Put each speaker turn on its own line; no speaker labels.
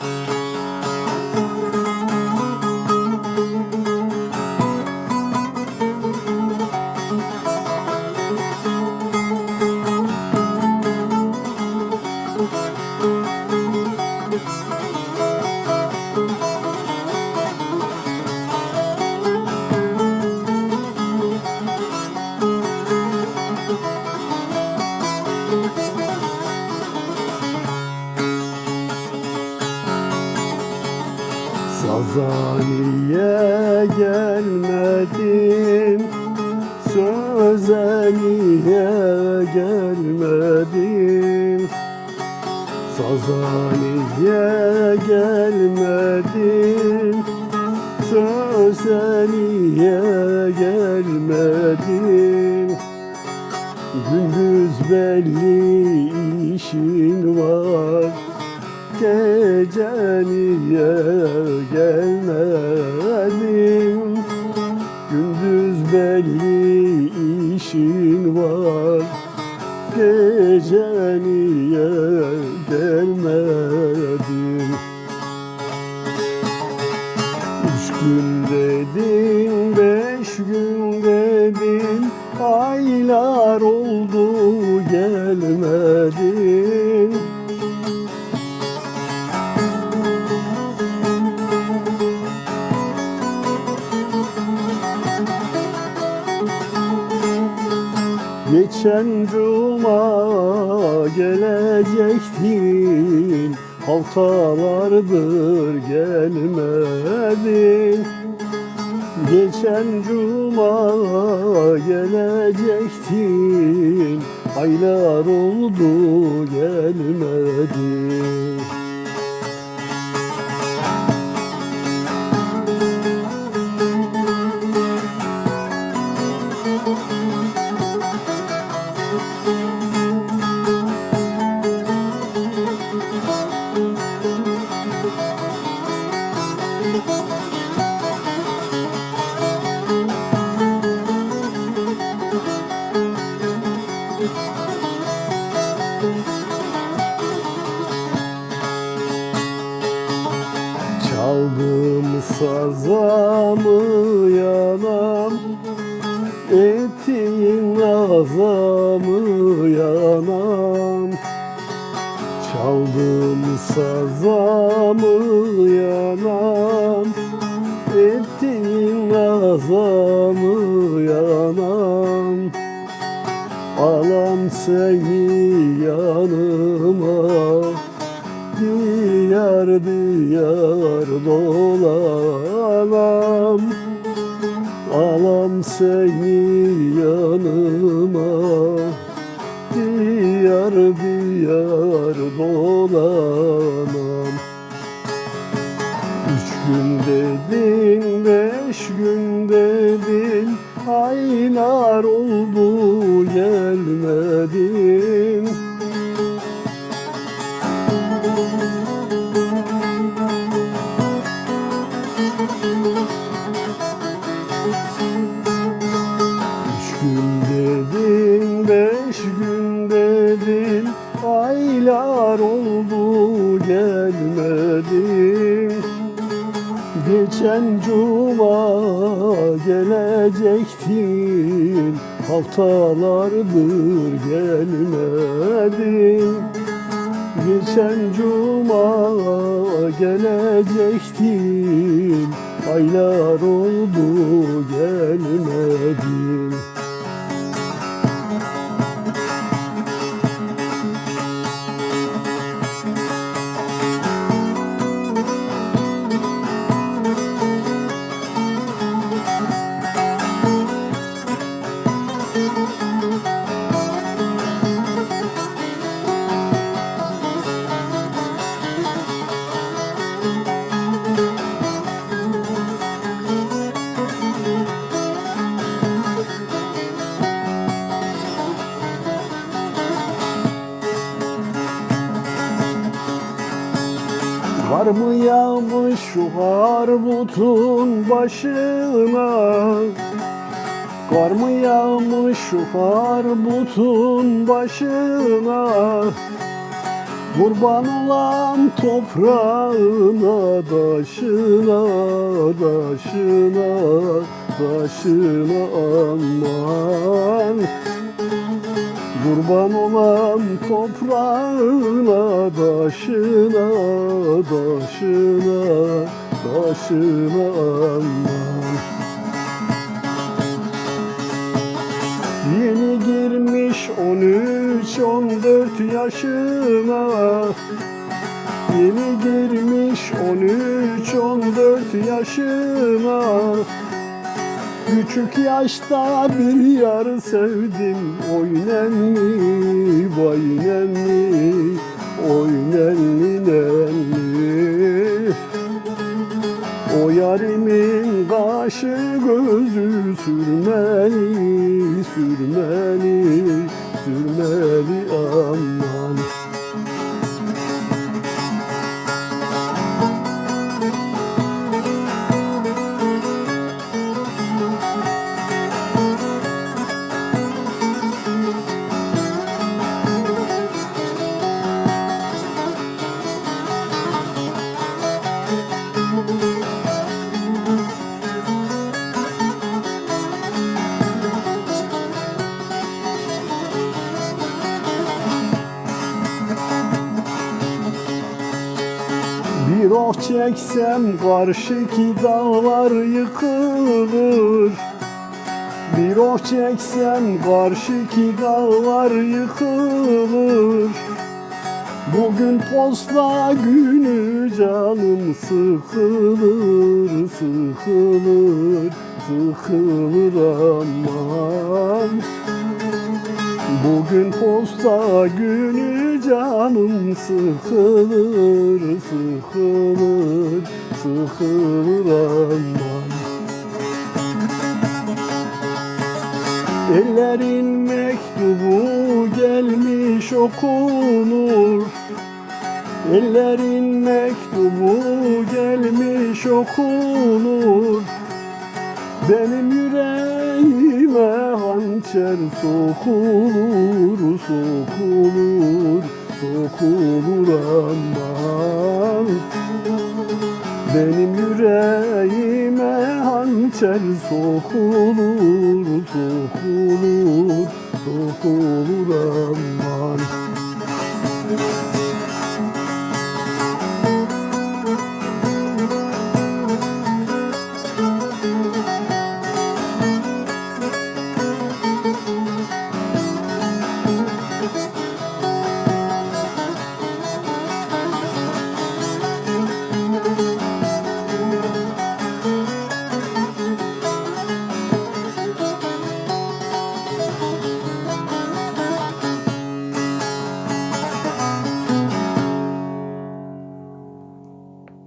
you Sazaniye gelmedim Sözeniye gelmedim. Sazaniye gelmedim Sözeniye gelmedim. Gündüz belli işin var Gece niye gelmedin Gündüz belli işin var. Gece niye gelmedin Üç gün dedin, beş gün dedin. Aylar oldu gelmedin Geçen cuma gelecektin Haftalardır gelmedin. Geçen cuma gelecektin Aylar oldu gelmedin yanam Ettiğin azamı yanam Çaldım sazamı yanam Ettiğin azamı yanam Alam seni yanıma Diyar diyar dolanam Alam seni yanıma Diyar diyar dolanam. Üç gün dedin, beş gün dedin Aylar oldu gelmedin gelmedin Geçen cuma gelecektin Haftalardır gelmedin Geçen cuma gelecektin Aylar oldu gelmedin mı yağmış şu harbutun başına? Kar mı yağmış şu harbutun başına? Kurban olan toprağına, taşına, taşına, taşına aman Kurban olan toprağına, taşına, taşına, taşına aman Yeni girmiş 13-14 yaşına. Yeni girmiş 13-14 yaşına Küçük yaşta bir yar sevdim. Oy nenni, vay nenni Oy nenni Bir oh çeksem karşıki dağlar yıkılır. Bir oh çeksem karşıki dağlar yıkılır. Bugün posta günü canım sıkılır, sıkılır, sıkılır aman Bugün posta günü canım sıkılır, sıkılır, sıkılır aman. Ellerin mektubu gelmiş okunur. Ellerin mektubu gelmiş okunur Benim yüreğime hançer sokulur, sokulur, sokulur aman. Benim yüreğime hançer sokulur, sokulur, sokulur aman